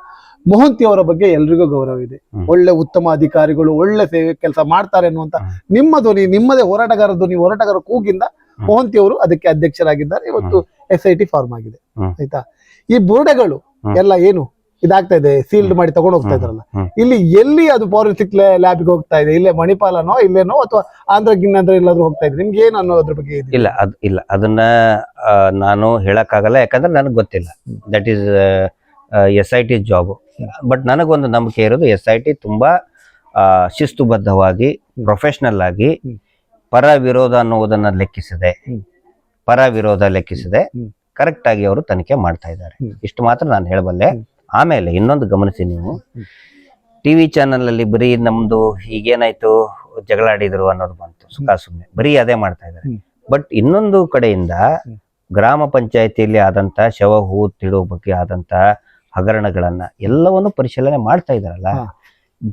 ಮೋಹಂತಿ ಅವರ ಬಗ್ಗೆ ಎಲ್ರಿಗೂ ಗೌರವ ಇದೆ. ಒಳ್ಳೆ ಉತ್ತಮ ಅಧಿಕಾರಿಗಳು ಒಳ್ಳೆ ಸೇವೆ ಕೆಲಸ ಮಾಡ್ತಾರೆ ಅನ್ನುವಂತ. ನಿಮ್ಮ ಧ್ವನಿ ನಿಮ್ಮದೇ ಹೋರಾಟಗಾರ ಧ್ವನಿ ಹೋರಾಟಗಾರ ಕೂಗಿಂದ ಮೊಹಂತಿ ಅವರು ಅದಕ್ಕೆ ಅಧ್ಯಕ್ಷರಾಗಿದ್ದಾರೆ. ಇವತ್ತು ಎಸ್ ಐ ಟಿ ಫಾರ್ಮ್ ಆಗಿದೆ. ಆಯ್ತಾ? ಈ ಬುರುಡೆಗಳು ಎಲ್ಲ ಏನು ಇದಾಗ್ತಾ ಇದೆ ಸೀಲ್ಡ್ ಮಾಡಿ ತಗೊಂಡು ಹೋಗ್ತಾ ಇದ್ರಲ್ಲ ಇಲ್ಲಿ ಎಲ್ಲಿ ಅದು ಫಾರೆನ್ಸಿಕ್ ಲ್ಯಾಬ್ಗೆ ಹೋಗ್ತಾ ಇದೆ ಇಲ್ಲೇ ಮಣಿಪಾಲನೋ ಇಲ್ಲೇನೋ ಅಥವಾ ಆಂಧ್ರ ಗಿನ್ನಂದ್ರ ಎಲ್ಲಾದ್ರೂ ಹೋಗ್ತಾ ಇದೆ? ನಿಮ್ಗೆ ಏನು ಅನ್ನೋದ್ರ ಬಗ್ಗೆ? ಇಲ್ಲ ಅದು ಇಲ್ಲ. ಅದನ್ನ ನಾನು ಹೇಳಕ್ಕಾಗಲ್ಲ ಯಾಕಂದ್ರೆ ನನಗೆ ಗೊತ್ತಿಲ್ಲ. That is S I T job but ನನಗೊಂದು ನಂಬಿಕೆ ಇರೋದು ಎಸ್ ಐ ಟಿ ತುಂಬಾ ಶಿಸ್ತುಬದ್ಧವಾಗಿ ಪ್ರೊಫೆಷ್ನಲ್ ಆಗಿ. ಪರ ವಿರೋಧ ಅನ್ನುವುದನ್ನ ಲೆಕ್ಕಿಸದೆ ಪರ ವಿರೋಧ ಲೆಕ್ಕಿಸದೆ. ಕರೆಕ್ಟ್ ಆಗಿ ಅವರು ತನಿಖೆ ಮಾಡ್ತಾ ಇದ್ದಾರೆ. ಇಷ್ಟು ಮಾತ್ರ ನಾನು ಹೇಳಬಲ್ಲೆ. ಆಮೇಲೆ ಇನ್ನೊಂದು ಗಮನಿಸಿ ನೀವು. ಟಿವಿ ಚಾನೆಲ್ ಅಲ್ಲಿ ಬರೀ ನಮ್ದು ಈಗೇನಾಯ್ತು ಜಗಳಾಡಿದ್ರು ಅನ್ನೋದು ಬಂತು. ಸುಖ ಸುಮ್ಮನೆ ಬರೀ ಅದೇ ಮಾಡ್ತಾ ಇದ್ದಾರೆ. ಬಟ್ ಇನ್ನೊಂದು ಕಡೆಯಿಂದ ಗ್ರಾಮ ಪಂಚಾಯತಿಯಲ್ಲಿ ಆದಂತ ಶವ ಹೂ ತಿಳುವ ಬಗ್ಗೆ ಆದಂತ ಹಗರಣಗಳನ್ನ ಎಲ್ಲವನ್ನು ಪರಿಶೀಲನೆ ಮಾಡ್ತಾ ಇದಾರಲ್ಲ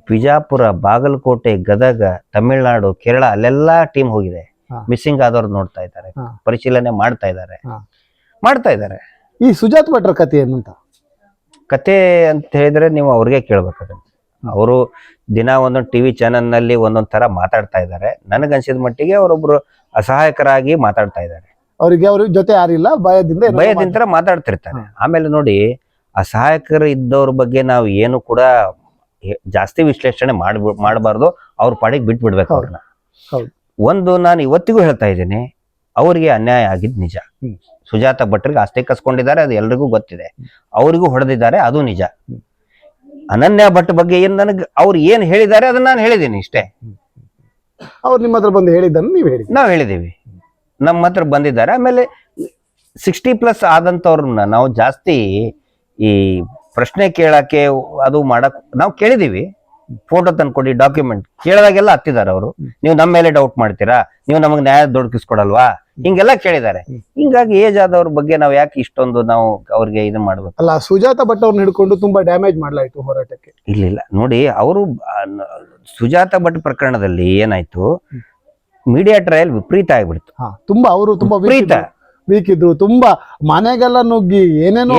ಬಿಜಾಪುರ ಬಾಗಲಕೋಟೆ ಗದಗ ತಮಿಳುನಾಡು ಕೇರಳ ಅಲ್ಲೆಲ್ಲಾ ಟೀಮ್ ಹೋಗಿದೆ. ಮಿಸ್ಸಿಂಗ್ ಆದವ್ರು ನೋಡ್ತಾ ಇದ್ದಾರೆ. ಪರಿಶೀಲನೆ ಮಾಡ್ತಾ ಇದ್ದಾರೆ. ಮಾಡ್ತಾ ಇದ್ದಾರೆ. ಈ ಸುಜಾತ್ ಭಟ್ರ ಕಥೆ ಏನಂತ? ಅಂತ ಕತೆ ಅಂತ ಹೇಳಿದ್ರೆ ನೀವು ಅವ್ರಿಗೆ ಕೇಳ್ಬೇಕಾಗತ್ತೆ ಅವರು ದಿನ ಒಂದೊಂದು ಟಿ ವಿ ಚಾನಲ್ನಲ್ಲಿ ಒಂದೊಂದು ಥರ ಮಾತಾಡ್ತಾ ಇದ್ದಾರೆ. ನನಗನ್ಸಿದ ಮಟ್ಟಿಗೆ ಅವರೊಬ್ರು ಅಸಹಾಯಕರಾಗಿ ಮಾತಾಡ್ತಾ ಇದ್ದಾರೆ. ಅವರಿಗೆ ಅವ್ರ ಜೊತೆ ಯಾರಿಲ್ಲ ಭಯದಿಂದ ಭಯದಿಂದ ಮಾತಾಡ್ತಿರ್ತಾರೆ. ಆಮೇಲೆ ನೋಡಿ ಅಸಹಾಯಕರು ಇದ್ದವ್ರ ಬಗ್ಗೆ ನಾವು ಏನು ಕೂಡ ಜಾಸ್ತಿ ವಿಶ್ಲೇಷಣೆ ಮಾಡ್ಬ ಮಾಡಬಾರ್ದು. ಅವ್ರ ಪಾಡಿಗೆ ಬಿಟ್ಬಿಡ್ಬೇಕು. ಅವ್ರನ್ನ. ಒಂದು ನಾನು ಇವತ್ತಿಗೂ ಹೇಳ್ತಾ ಇದ್ದೀನಿ ಅವರಿಗೆ ಅನ್ಯಾಯ ಆಗಿದ್ದು ನಿಜ. ಸುಜಾತ ಭಟ್ರಿಗೆ ಅಷ್ಟೇ ಕಸ್ಕೊಂಡಿದ್ದಾರೆ ಅದು ಎಲ್ರಿಗೂ ಗೊತ್ತಿದೆ. ಅವರಿಗೂ ಹೊಡೆದಿದ್ದಾರೆ ಅದು ನಿಜ. ಅನನ್ಯ ಭಟ್ ಬಗ್ಗೆ ಏನ್ ನನಗೆ ಅವ್ರು ಏನ್ ಹೇಳಿದ್ದಾರೆ ಅದನ್ನ ನಾನು ಹೇಳಿದ್ದೀನಿ ಇಷ್ಟೇ. ಅವ್ರು ನಿಮ್ಮ ಹತ್ರ ಬಂದು ಹೇಳಿದ್ದನ್ನು ನೀವು ಹೇಳಿ ನಾವು ಹೇಳಿದ್ದೀವಿ. ನಮ್ಮ ಹತ್ರ ಬಂದಿದ್ದಾರೆ ಆಮೇಲೆ ಸಿಕ್ಸ್ಟಿ ಪ್ಲಸ್ ಆದಂಥವ್ರನ್ನ ನಾವು ಜಾಸ್ತಿ ಈ ಪ್ರಶ್ನೆ ಕೇಳಕ್ಕೆ ಅದು ಮಾಡಕ್ ನಾವು ಕೇಳಿದೀವಿ ಫೋಟೋ ತಂದ್ಕೊಡಿ ಡಾಕ್ಯುಮೆಂಟ್ ಕೇಳಿದಾಗೆಲ್ಲ ಹತ್ತಿದ್ದಾರೆ ಅವರು. ನೀವು ನಮ್ಮ ಮೇಲೆ ಡೌಟ್ ಮಾಡ್ತೀರಾ? ನೀವು ನಮಗೆ ನ್ಯಾಯ ದೊಡಕಿಸ್ಕೊಡಲ್ವಾ ಹಿಂಗೆಲ್ಲ ಕೇಳಿದ್ದಾರೆ. ಹಿಂಗಾಗಿ ಏಜ್ ಆದವ್ರ ಬಗ್ಗೆ ನಾವು ಯಾಕೆ ಇಷ್ಟೊಂದು ನಾವು ಅವ್ರಿಗೆ ಇದು ಮಾಡ್ಬೇಕು? ಅಲ್ಲ ಸುಜಾತ ಭಟ್ ಅವ್ರನ್ನ ಹಿಡ್ಕೊಂಡು ತುಂಬಾ ಡ್ಯಾಮೇಜ್ ಮಾಡ್ಲಾಯ್ತು ಹೋರಾಟಕ್ಕೆ. ಇಲ್ಲ ಇಲ್ಲ. ನೋಡಿ ಅವರು ಸುಜಾತ ಭಟ್ ಪ್ರಕರಣದಲ್ಲಿ ಏನಾಯ್ತು? ಮೀಡಿಯಾ ಟ್ರಯಲ್ ವಿಪರೀತ ಆಗ್ಬಿಡ್ತು. ತುಂಬಾ ಅವರು ತುಂಬಾ ವಿಪರೀತ. ವೀಕ್ ಇದ್ರು. ತುಂಬಾ ಮನೆಗೆಲ್ಲ ನುಗ್ಗಿ ಏನೇನೋ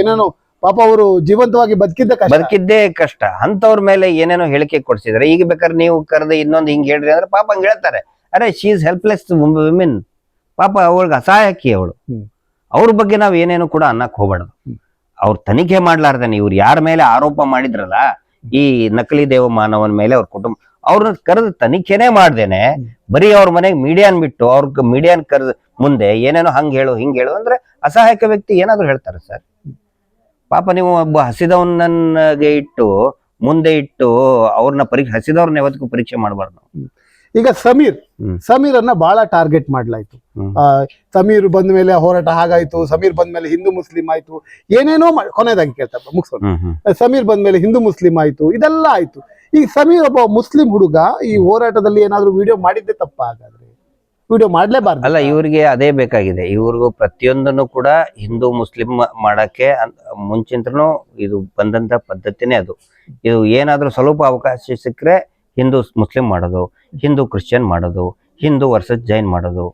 ಏನೇನೋ ಪಾಪ ಅವರು ಜೀವಂತವಾಗಿ ಬದುಕಿದ್ದ ಬದುಕಿದ್ದೇ ಕಷ್ಟ. ಅಂತವ್ರ ಮೇಲೆ ಏನೇನೋ ಹೇಳಿಕೆ ಕೊಡ್ಸಿದ್ರೆ. ಈಗ ಬೇಕಾದ್ರೆ ನೀವು ಕರೆದು ಇನ್ನೊಂದು ಹಿಂಗ್ ಹೇಳ್ರಿ ಅಂದ್ರೆ ಪಾಪ ಹಂಗ ಹೇಳ್ತಾರೆ. ಅರೆ ಶಿ ಇಸ್ ಹೆಲ್ಪ್ಲೆಸ್ ವಿಮೆನ್ ಪಾಪ ಅವಳಿಗೆ ಅಸಹಾಯಕಿ ಅವಳು. ಅವ್ರ ಬಗ್ಗೆ ನಾವ್ ಏನೇನು ಕೂಡ ಅನ್ನಕ್ ಹೋಗ್ಬಾರ್ದು. ಅವ್ರು ಅವ್ರ ತನಿಖೆ ಮಾಡ್ಲಾರ್ದೇನೆ ಇವ್ರು ಯಾರ ಮೇಲೆ ಆರೋಪ ಮಾಡಿದ್ರಲ್ಲ ಈ ನಕಲಿ ದೇವ ಮಾನವನ ಮೇಲೆ ಅವ್ರ ಕುಟುಂಬ ಅವ್ರನ್ನ ಕರೆದು ತನಿಖೆನೇ ಮಾಡ್ದೇನೆ. ಬರೀ ಅವ್ರ ಮನೆಗೆ ಮೀಡಿಯಾನ್ ಬಿಟ್ಟು ಅವ್ರ ಮೀಡಿಯಾನ್ ಕರೆದು ಮುಂದೆ ಏನೇನೋ ಹಂಗೆ ಹೇಳು ಹಿಂಗೆ ಹೇಳು ಅಂದ್ರೆ ಅಸಹಾಯಕ ವ್ಯಕ್ತಿ ಏನಾದ್ರು ಹೇಳ್ತಾರೆ ಸರ್. ಪಾಪ ನೀವು ಒಬ್ಬ ಹಸಿದವನಿಗೆ ಇಟ್ಟು ಮುಂದೆ ಇಟ್ಟು ಅವ್ರನ್ನ ಪರೀಕ್ಷೆ ಹಸಿದವ್ರನ್ನ ಯಾವತ್ತಿಗೂ ಪರೀಕ್ಷೆ ಮಾಡಬಾರ್ದು ಈಗ ಸಮೀರ್ ಸಮೀರ್ ಅನ್ನ ಬಹಳ ಟಾರ್ಗೆಟ್ ಮಾಡ್ಲಾಯ್ತು. ಆ, ಸಮೀರ್ ಬಂದ ಮೇಲೆ ಹೋರಾಟ ಹಾಗಾಯ್ತು ಸಮೀರ್ ಬಂದ ಮೇಲೆ ಹಿಂದೂ ಮುಸ್ಲಿಂ ಆಯ್ತು ಏನೇನೋ ಕೊನೆದಾಗಿ ಕೊನೆಯದಾಗಿ ಕೇಳ್ತಾ ಮುಗಿಸೋಣ. ಸಮೀರ್ ಬಂದ ಮೇಲೆ ಹಿಂದೂ ಮುಸ್ಲಿಂ ಆಯ್ತು ಇದೆಲ್ಲ ಆಯ್ತು. ಈ ಸಮೀರ್ ಒಬ್ಬ ಮುಸ್ಲಿಂ ಹುಡುಗ ಈ ಹೋರಾಟದಲ್ಲಿ ಏನಾದ್ರು ವಿಡಿಯೋ ಮಾಡಿದ್ದೆ ತಪ್ಪ ಹಾಗಾದ್ರೆ ವಿಡಿಯೋ ಮಾಡ್ಲೇಬಾರ್ದು. ಅಲ್ಲ, ಇವ್ರಿಗೆ ಅದೇ ಬೇಕಾಗಿದೆ. ಇವ್ರಿಗೂ ಪ್ರತಿಯೊಂದನ್ನು ಕೂಡ ಹಿಂದೂ, ಮುಸ್ಲಿಂ ಮಾಡಕ್ಕೆ ಮುಂಚಿಂತನೂ ಇದು ಬಂದಂತ ಪದ್ಧತಿನೇ ಅದು. ಇದು ಏನಾದ್ರೂ ಸ್ವಲ್ಪ ಅವಕಾಶ ಸಿಕ್ಕರೆ ಹಿಂದೂ, ಮುಸ್ಲಿಂ ಮಾಡೋದು, ಹಿಂದೂ ಕ್ರಿಶ್ಚಿಯನ್ ಮಾಡೋದು, ಹಿಂದೂ ವರ್ಸಸ್ ಜೈನ್ ಮಾಡೋದು.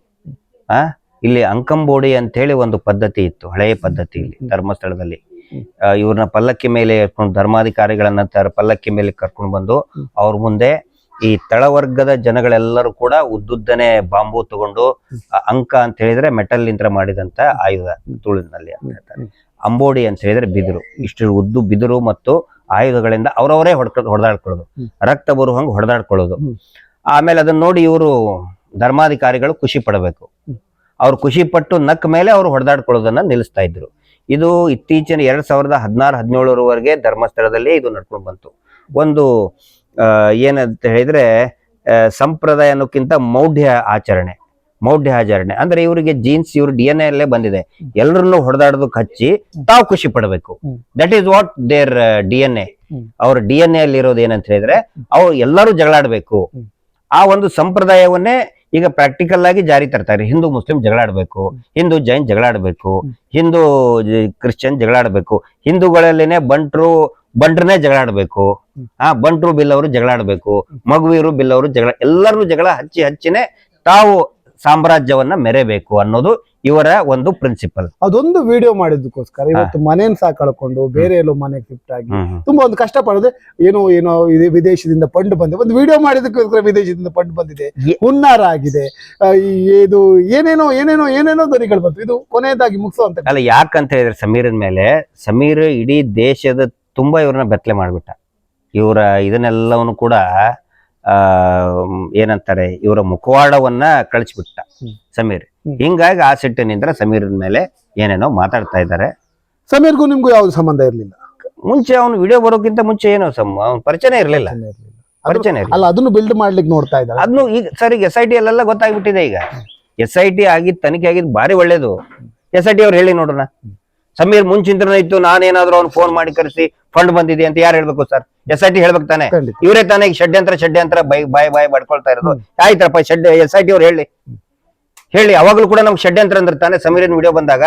ಆ? ಇಲ್ಲಿ ಅಂಕಂಬೋಡಿ ಅಂತ ಹೇಳಿ ಒಂದು ಪದ್ಧತಿ ಇತ್ತು, ಹಳೆಯ ಪದ್ಧತಿ ಇಲ್ಲಿ ಧರ್ಮಸ್ಥಳದಲ್ಲಿ. ಇವ್ರನ್ನ ಪಲ್ಲಕ್ಕಿ ಮೇಲೆ ಧರ್ಮಾಧಿಕಾರಿಗಳನ್ನ ತರ ಪಲ್ಲಕ್ಕಿ ಮೇಲೆ ಕರ್ಕೊಂಡು ಬಂದು ಅವ್ರ ಮುಂದೆ ಈ ತಳವರ್ಗದ ಜನಗಳೆಲ್ಲರೂ ಕೂಡ ಉದ್ದುದ್ದನೆ ಬಾಂಬು ತಗೊಂಡು ಅಂಕ ಅಂತ ಹೇಳಿದ್ರೆ ಮೆಟಲ್ ನಿಂತ್ರ ಮಾಡಿದಂತ ಆಯುಧ ತುಳುನಲ್ಲಿ ಅಂತ ಹೇಳ್ತಾರೆ. ಅಂಬೋಡಿ ಅಂತ ಹೇಳಿದ್ರೆ ಬಿದಿರು. ಇಷ್ಟು ಉದ್ದು ಬಿದಿರು ಮತ್ತು ಆಯುಧಗಳಿಂದ ಅವರವರೇ ಹೊಡ್ಕ, ಹೊಡೆದಾಡ್ಕೊಳ್ಳೋದು. ರಕ್ತ ಬರುವಂಗೆ ಹೊಡೆದಾಡ್ಕೊಳ್ಳೋದು. ಆಮೇಲೆ ಅದನ್ನ ನೋಡಿ ಇವರು ಧರ್ಮಾಧಿಕಾರಿಗಳು ಖುಷಿ ಪಡಬೇಕು. ಅವ್ರು ಖುಷಿ ಪಟ್ಟು ನಕ್ಕ ಮೇಲೆ ಅವ್ರು ಹೊಡೆದಾಡ್ಕೊಳ್ಳೋದನ್ನ ನಿಲ್ಲಿಸ್ತಾ ಇದ್ರು. ಇದು ಇತ್ತೀಚಿನ ಎರಡ್ ಸಾವಿರದ ಹದಿನಾರು, ಹದಿನೇಳರವರೆಗೆ ಧರ್ಮಸ್ಥಳದಲ್ಲಿ ಇದು ನಡ್ಕೊಂಡು ಬಂತು. ಒಂದು ಏನಂತ ಹೇಳಿದ್ರೆ ಸಂಪ್ರದಾಯ ಅನ್ನೋಕ್ಕಿಂತ ಮೌಢ್ಯ ಆಚರಣೆ ಮೌಢ್ಯ ಆಚರಣೆ. ಅಂದ್ರೆ ಇವರಿಗೆ ಜೀನ್ಸ್ ಇವ್ರ ಡಿ ಎನ್ ಅಲ್ಲೇ ಬಂದಿದೆ. ಎಲ್ಲರನ್ನು ಹೊಡೆದಾಡೋದಕ್ಕೆ ಹಚ್ಚಿ ತಾವು ಖುಷಿ ಪಡಬೇಕು. That is what their D N A. ಅವ್ರ ಡಿ ಎನ್ ಎ ಅಲ್ಲಿ ಇರೋದು ಏನಂತ ಹೇಳಿದ್ರೆ ಅವ್ರು ಎಲ್ಲರೂ ಜಗಳಾಡ್ಬೇಕು. ಆ ಒಂದು ಸಂಪ್ರದಾಯವನ್ನೇ ಈಗ ಪ್ರಾಕ್ಟಿಕಲ್ ಆಗಿ ಜಾರಿ ತರ್ತಾರೆ. ಹಿಂದೂ ಮುಸ್ಲಿಂ ಜಗಳಾಡಬೇಕು. ಹಿಂದೂ ಜೈನ್ ಜಗಳಾಡಬೇಕು. ಹಿಂದೂ ಕ್ರಿಶ್ಚಿಯನ್ ಜಗಳಾಡಬೇಕು. ಹಿಂದೂಗಳಲ್ಲೇನೆ ಬಂಟ್ರು ಬಂಟ್ರನೇ ಜಗಳಾಡಬೇಕು. ಆ ಬಂಟ್ರು ಬಿಲ್ ಅವರು ಜಗಳಾಡಬೇಕು ಮಗುವೀರು ಬಿಲ್ ಅವರು ಜಗಳ ಎಲ್ಲರೂ ಜಗಳ ಹಚ್ಚಿ ಹಚ್ಚಿನೇ ತಾವು ಸಾಮ್ರಾಜ್ಯವನ್ನ ಮೆರೆಬೇಕು ಅನ್ನೋದು ಇವರ ಒಂದು ಪ್ರಿನ್ಸಿಪಲ್ ಅದೊಂದು ವಿಡಿಯೋ ಮಾಡಿದ್ದಕ್ಕೋಸ್ಕರ ಇವತ್ತು ಮನೇನ್ ಸಹ ಕಳ್ಕೊಂಡು ಬೇರೆ ಎಲ್ಲೋ ಮನೆ ಶಿಫ್ಟ್ ಆಗಿ ತುಂಬಾ ಒಂದು ಕಷ್ಟ ಪಡೋದೇ ಏನೋ ಏನೋ ಇದು ವಿದೇಶದಿಂದ ಪಂಡ್ ಬಂದಿದೆ ಒಂದು ವಿಡಿಯೋ ಮಾಡಿದಕ್ಕೋಸ್ಕರ ವಿದೇಶದಿಂದ ಪಂಡ್ ಬಂದಿದೆ. ಹುನ್ನಾರ ಆಗಿದೆ. ಇದು ಏನೇನೋ ಏನೇನೋ ಏನೇನೋ ಧ್ವನಿಗಳು ಬಂತು. ಇದು ಕೊನೆಯದಾಗಿ ಮುಗಿಸುವಂತ ಅಲ್ಲ ಯಾಕಂತ ಹೇಳಿದ್ರೆ ಸಮೀರನ್ ಮೇಲೆ ಸಮೀರ್ ಇಡೀ ದೇಶದ ತುಂಬಾ ಇವ್ರನ್ನ ಬೆತ್ತಲೆ ಮಾಡ್ಬಿಟ್ಟ. ಇವರ ಇದನ್ನೆಲ್ಲವನ್ನು ಕೂಡ ಆ ಏನಂತಾರೆ ಇವರ ಮುಖವಾಡವನ್ನ ಕಳಿಸ್ಬಿಟ್ಟ ಸಮೀರ್. ಹಿಂಗಾಗಿ ಆ ಸಿಟ್ಟಿನಿಂದ ಸಮೀರ್ ಮೇಲೆ ಏನೇನೋ ಮಾತಾಡ್ತಾ ಇದ್ದಾರೆ. ಸಮೀರ್ಗೂ ನಿಮ್ಗೂ ಯಾವ್ದು ಸಂಬಂಧ ಇರ್ಲಿಲ್ಲ? ಮುಂಚೆ ಅವನು ವಿಡಿಯೋ ಬರೋಕ್ಕಿಂತ ಮುಂಚೆ ಏನೋ ಸಮ ಅವ್ನ ಪರಿಚಯನೇ ಇರಲಿಲ್ಲ. ಪರಿಚಯನೇ ಇರಲಿಲ್ಲ. ಅಲ್ಲ ಅದನ್ನು ಬಿಲ್ಡ್ ಮಾಡ್ಲಿಕ್ಕೆ ನೋಡ್ತಾ ಇದ್ದಾರೆ ಅದನ್ನು ಈಗ ಸರ್ ಈಗ ಎಸ್ ಐ ಟಿ ಅಲ್ಲೆಲ್ಲ ಗೊತ್ತಾಗ್ಬಿಟ್ಟಿದೆ ಈಗ. ಎಸ್ ಐ ಟಿ ಆಗಿದ್ ತನಿಖೆ ಆಗಿದ್ ಭಾರಿ ಒಳ್ಳೇದು. ಎಸ್ ಐ ಟಿ ಅವ್ರು ಹೇಳಿ ನೋಡೋಣ. ಸಮೀರ್ ಮುಂಚಿಂತನ ಇತ್ತು ನಾನೇನಾದ್ರೂ ಅವ್ನು ಫೋನ್ ಮಾಡಿ ಕರೆಸಿ ಫಂಡ್ ಬಂದಿದೆ ಅಂತ ಯಾರು ಹೇಳ್ಬೇಕು ಸರ್ ಎಸ್ ಐ ಟಿ ಹೇಳ್ಬೇಕು ತಾನೆ? ಇವರೇ ತಾನೇ ಈಗ ಷಡ್ಯಂತ್ರ ಷಡ್ಯಂತ್ರ ಬೈ ಬಾಯ್ ಬಾಯ್ ಬಡ್ಕೊಳ್ತಾ ಇರೋದು. ಆಯ್ತಪ್ಪ ಷಡ್ ಎಸ್ ಐ ಟಿ ಅವ್ರು ಹೇಳಿ. ಹೇಳಿ ಅವಾಗಲೂ ಕೂಡ ನಮ್ಗೆ ಷಡ್ಯಂತ್ರ ಅಂದ್ರೆ ತಾನೆ ಸಮೀರಿನ ವಿಡಿಯೋ ಬಂದಾಗ.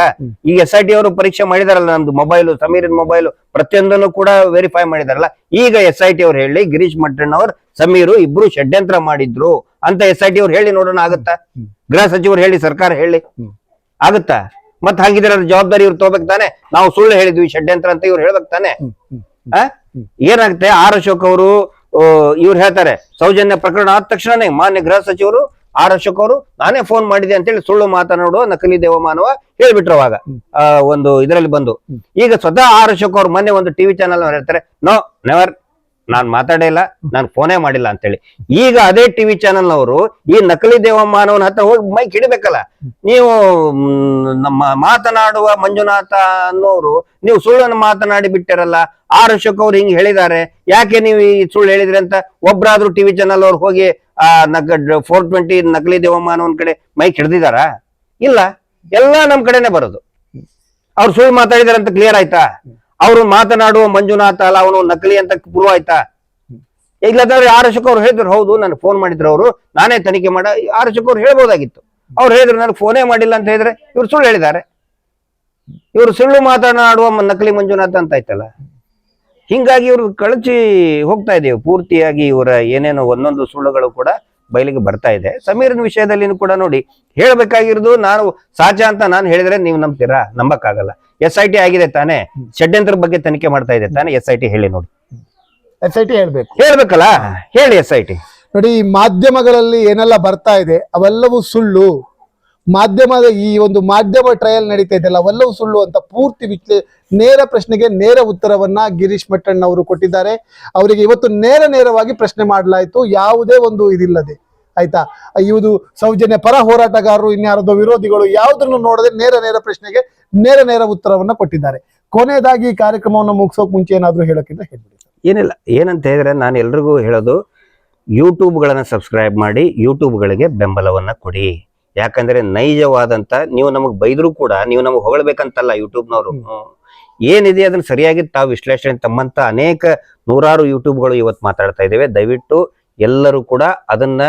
ಈ ಈಗ ಎಸ್ ಐ ಟಿ ಅವರು ಪರೀಕ್ಷೆ ಮಾಡಿದಾರಲ್ಲ ನಮ್ದು ಮೊಬೈಲ್ ಸಮೀರಿನ ಮೊಬೈಲ್ ಪ್ರತಿಯೊಂದನ್ನು ಕೂಡ ವೆರಿಫೈ ಮಾಡಿದಾರಲ್ಲ. ಈಗ ಎಸ್ ಐ ಟಿ ಅವ್ರು ಹೇಳಿ ಗಿರೀಶ್ ಮಟ್ಟಣ್ಣವ್ರು ಸಮೀರು ಇಬ್ರು ಷಡ್ಯಂತ್ರ ಮಾಡಿದ್ರು ಅಂತ ಎಸ್ ಐ ಟಿ ಅವ್ರು ಹೇಳಿ ನೋಡೋಣ ಆಗುತ್ತಾ. ಗೃಹ ಸಚಿವರು ಹೇಳಿ ಸರ್ಕಾರ ಹೇಳಿ. ಆಗುತ್ತಾ? ಮತ್ ಹಂಗಿದ್ರೆ ಅದ್ರ ಜವಾಬ್ದಾರಿ ಇವ್ರು ತಗೋಬೇಕು ತಾನೆ. ನಾವು ಸುಳ್ಳು ಹೇಳಿದ್ವಿ ಷಡ್ಯಂತ್ರ ಅಂತ ಇವ್ರು ಹೇಳ್ಬೇಕು ತಾನೆ? ಏನಾಗುತ್ತೆ ಆರ್ ಅಶೋಕ್ ಅವರು ಇವ್ರು ಹೇಳ್ತಾರೆ ಸೌಜನ್ಯ ಪ್ರಕರಣ ಆದ ತಕ್ಷಣನೇ ಮಾನ್ಯ ಗೃಹ ಸಚಿವರು ಆರ್ ಅಶೋಕ್ ಅವರು ನಾನೇ ಫೋನ್ ಮಾಡಿದೆ ಅಂತೇಳಿ ಸುಳ್ಳು ಮಾತನಾಡುವ ನಕಲಿ ದೇವಮಾನವ ಹೇಳ್ಬಿಟ್ರು ಅವಾಗ. ಆ, ಒಂದು ಇದರಲ್ಲಿ ಬಂದು. ಈಗ ಸ್ವತಃ ಆರ್ ಅಶೋಕ್ ಅವ್ರು ಮೊನ್ನೆ ಒಂದು ಟಿವಿ ಚಾನಲ್ ಹೇಳ್ತಾರೆ ನೋ ನೆವರ್. ನಾನ್ ಮಾತಾಡೇ ಇಲ್ಲ, ನಾನು ಫೋನೇ ಮಾಡಿಲ್ಲ ಅಂತೇಳಿ. ಈಗ ಅದೇ ಟಿವಿ ಚಾನೆಲ್ ನವರು ಈ ನಕಲಿ ದೇವಮಾನವನ ಹತ್ರ ಹೋಗಿ ಮೈಕ್ ಹಿಡಿಬೇಕಲ್ಲ. ನೀವು ನಮ್ಮ ಮಾತನಾಡುವ ಮಂಜುನಾಥ ಅನ್ನೋರು ನೀವು ಸುಳ್ಳನ್ನು ಮಾತನಾಡಿ ಬಿಟ್ಟಿರಲ್ಲ ಆರ್ ಅಶೋಕ್ ಅವ್ರು ಹಿಂಗ್ ಹೇಳಿದ್ದಾರೆ ಯಾಕೆ ನೀವು ಈ ಸುಳ್ಳು ಹೇಳಿದ್ರಿ ಅಂತ ಒಬ್ರಾದ್ರೂ ಟಿವಿ ಚಾನಲ್ ಅವ್ರು ಹೋಗಿ, ಆ ನಕ ಫೋರ್ ಟ್ವೆಂಟಿ ನಕಲಿ ದೇವಮಾನವನ ಕಡೆ ಮೈಕ್ ಹಿಡ್ದಿದಾರ? ಇಲ್ಲ. ಎಲ್ಲಾ ನಮ್ ಕಡೆನೆ ಬರೋದು. ಅವ್ರು ಸುಳ್ಳು ಮಾತಾಡಿದಾರೆ ಅಂತ ಕ್ಲಿಯರ್ ಆಯ್ತಾ? ಅವರು ಮಾತನಾಡುವ ಮಂಜುನಾಥ ಅಲ್ಲ, ಅವನು ನಕಲಿ ಅಂತ ಪ್ರೂವ್ ಆಯ್ತಾ? ಇಲ್ಲದ್ರೆ ಆರ್ ಅಶೋಕ್ ಅವ್ರು ಹೇಳಿದ್ರು, ಹೌದು, ನನಗೆ ಫೋನ್ ಮಾಡಿದ್ರು ಅವರು. ನಾನೇ ತನಿಖೆ ಮಾಡ, ಆರ್ ಶುಕ್ ಅವ್ರು ಹೇಳ್ಬೋದಾಗಿತ್ತು. ಅವ್ರು ಹೇಳಿದ್ರು, ನನಗೆ ಫೋನೇ ಮಾಡಿಲ್ಲ ಅಂತ ಹೇಳಿದ್ರೆ ಇವ್ರು ಸುಳ್ಳು ಹೇಳಿದ್ದಾರೆ. ಇವರು ಸುಳ್ಳು ಮಾತನಾಡುವ ನಕಲಿ ಮಂಜುನಾಥ ಅಂತ ಆಯ್ತಲ್ಲ? ಹಿಂಗಾಗಿ ಇವರು ಕಳಚಿ ಹೋಗ್ತಾ ಇದೆಯೋ? ಪೂರ್ತಿಯಾಗಿ ಇವರ ಏನೇನೋ ಒಂದೊಂದು ಸುಳ್ಳುಗಳು ಕೂಡ ಬಯಲಿಗೆ ಬರ್ತಾ ಇದೆ. ಸಮೀರನ ವಿಷಯದಲ್ಲಿ ಕೂಡ ನೋಡಿ, ಹೇಳ್ಬೇಕಾಗಿರೋದು ನಾನು ಸಾಚ ಅಂತ ನಾನು ಹೇಳಿದ್ರೆ ನೀವು ನಂಬ್ತೀರಾ? ನಂಬಕ್ಕಾಗಲ್ಲ. ಎಸ್ ಐ ಟಿ ಆಗಿದೆ ತಾನೆ ಷಡ್ಯಂತ್ರ ಬಗ್ಗೆ ತನಿಖೆ ಮಾಡ್ತಾ ಇದೆ ತಾನೆ ಎಸ್ ಐ ಟಿ ಹೇಳಿ ನೋಡಿ. ಎಸ್ ಐ ಟಿ ಹೇಳ್ಬೇಕು. ಹೇಳ್ಬೇಕಲ್ಲ? ಹೇಳಿ ಎಸ್ ಐ ಟಿ. ನೋಡಿ ಈ ಮಾಧ್ಯಮಗಳಲ್ಲಿ ಏನೆಲ್ಲ ಬರ್ತಾ ಇದೆ ಅವೆಲ್ಲವೂ ಸುಳ್ಳು. ಮಾಧ್ಯಮದ ಈ ಒಂದು ಮಾಧ್ಯಮ ಟ್ರಯಲ್ ನಡೀತಾ ಇದೆಯಲ್ಲ ಅವೆಲ್ಲವೂ ಸುಳ್ಳು ಅಂತ ಪೂರ್ತಿ ವಿಶ್ಲೇ ನೇರ ಪ್ರಶ್ನೆಗೆ ನೇರ ಉತ್ತರವನ್ನ ಗಿರೀಶ್ ಮಟ್ಟಣ್ಣ ಅವರು ಕೊಟ್ಟಿದ್ದಾರೆ. ಅವರಿಗೆ ಇವತ್ತು ನೇರ ನೇರವಾಗಿ ಪ್ರಶ್ನೆ ಮಾಡಲಾಯಿತು ಯಾವುದೇ ಒಂದು ಇದಿಲ್ಲದೆ. ಆಯ್ತಾ? ಇವುದು ಸೌಜನ್ಯ ಪರ ಹೋರಾಟಗಾರರು ಇನ್ಯಾರದೋ ವಿರೋಧಿಗಳು ಯಾವುದನ್ನು ನೋಡದೆ ನೇರ ನೇರ ಪ್ರಶ್ನೆಗೆ ನೇರ ನೇರ ಉತ್ತರವನ್ನ ಕೊಟ್ಟಿದ್ದಾರೆ. ಕೊನೆಯದಾಗಿ ಈ ಕಾರ್ಯಕ್ರಮವನ್ನು ಮುಗಿಸೋಕ್ ಮುಂಚೆ ಏನಾದ್ರೂ ಹೇಳೋಕ್ಕಿಂತ ಹೇಳ್ಬಿಡಿ ಏನಿಲ್ಲ ಏನಂತ ಹೇಳಿದ್ರೆ ನಾನು ಎಲ್ರಿಗೂ ಹೇಳೋದು ಯೂಟ್ಯೂಬ್ಗಳನ್ನು ಸಬ್ಸ್ಕ್ರೈಬ್ ಮಾಡಿ ಯೂಟ್ಯೂಬ್ಗಳಿಗೆ ಬೆಂಬಲವನ್ನ ಕೊಡಿ. ಯಾಕಂದ್ರೆ ನೈಜವಾದಂತ ನೀವು ನಮಗೆ ಬೈದರೂ ಕೂಡ ನೀವು ನಮಗೆ ಹೊಗಳಬೇಕಂತಲ್ಲ ಯೂಟ್ಯೂಬ್ನವರು. ಏನಿದೆ ಅದನ್ನ ಸರಿಯಾಗಿ ತಾವು ವಿಶ್ಲೇಷಣೆ ತಮ್ಮಂತ ಅನೇಕ ನೂರಾರು ಯೂಟ್ಯೂಬ್ಗಳು ಇವತ್ತು ಮಾತಾಡ್ತಾ ಇದ್ದೇವೆ. ದಯವಿಟ್ಟು ಎಲ್ಲರೂ ಕೂಡ ಅದನ್ನ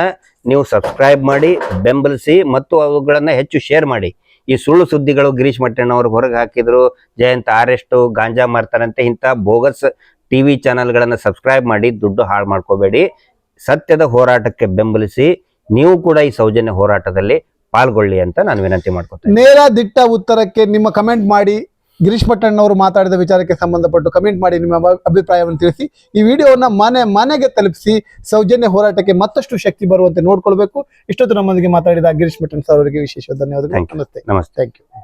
ನೀವು ಸಬ್ಸ್ಕ್ರೈಬ್ ಮಾಡಿ ಬೆಂಬಲಿಸಿ ಮತ್ತು ಅವುಗಳನ್ನ ಹೆಚ್ಚು ಶೇರ್ ಮಾಡಿ. ಈ ಸುಳ್ಳು ಸುದ್ದಿಗಳು ಗಿರೀಶ್ ಮಟ್ಟಣ್ಣವ್ರು ಹೊರಗೆ ಹಾಕಿದ್ರು, ಜಯಂತ್ ಆರೆಸ್ಟು, ಗಾಂಜಾ ಮಾರ್ತಾರಂತೆ ಇಂಥ ಬೋಗಸ್ ಟಿ ವಿ ಚಾನೆಲ್ಗಳನ್ನು ಸಬ್ಸ್ಕ್ರೈಬ್ ಮಾಡಿ ದುಡ್ಡು ಹಾಳು ಮಾಡ್ಕೋಬೇಡಿ. ಸತ್ಯದ ಹೋರಾಟಕ್ಕೆ ಬೆಂಬಲಿಸಿ ನೀವು ಕೂಡ ಈ ಸೌಜನ್ಯ ಹೋರಾಟದಲ್ಲಿ ಪಾಲ್ಗೊಳ್ಳಿ ಅಂತ ನಾನು ವಿನಂತಿ ಮಾಡ್ಕೊತೇನೆ ನೇರ ದಿಟ್ಟ ಉತ್ತರಕ್ಕೆ ನಿಮ್ಮ ಕಮೆಂಟ್ ಮಾಡಿ. ಗಿರೀಶ್ ಅವರು ಮಾತಾಡಿದ ವಿಚಾರಕ್ಕೆ ಸಂಬಂಧಪಟ್ಟು ಕಮೆಂಟ್ ಮಾಡಿ ನಿಮ್ಮ ಅಭಿಪ್ರಾಯವನ್ನು ತಿಳಿಸಿ. ಈ ವಿಡಿಯೋವನ್ನ ಮನೆ ಮನೆಗೆ ತಲುಪಿಸಿ ಸೌಜನ್ಯ ಹೋರಾಟಕ್ಕೆ ಮತ್ತಷ್ಟು ಶಕ್ತಿ ಬರುವಂತೆ ನೋಡ್ಕೊಳ್ಬೇಕು. ಇಷ್ಟೊತ್ತು ನಮ್ಮೊಂದಿಗೆ ಮಾತಾಡಿದ ಗಿರೀಶ್ ಮಟ್ಟನ್ ಸರ್ ಅವರಿಗೆ ವಿಶೇಷ ಧನ್ಯವಾದಗಳು. ನಮಸ್ತೆ. ನಮಸ್ತೆ. Thank you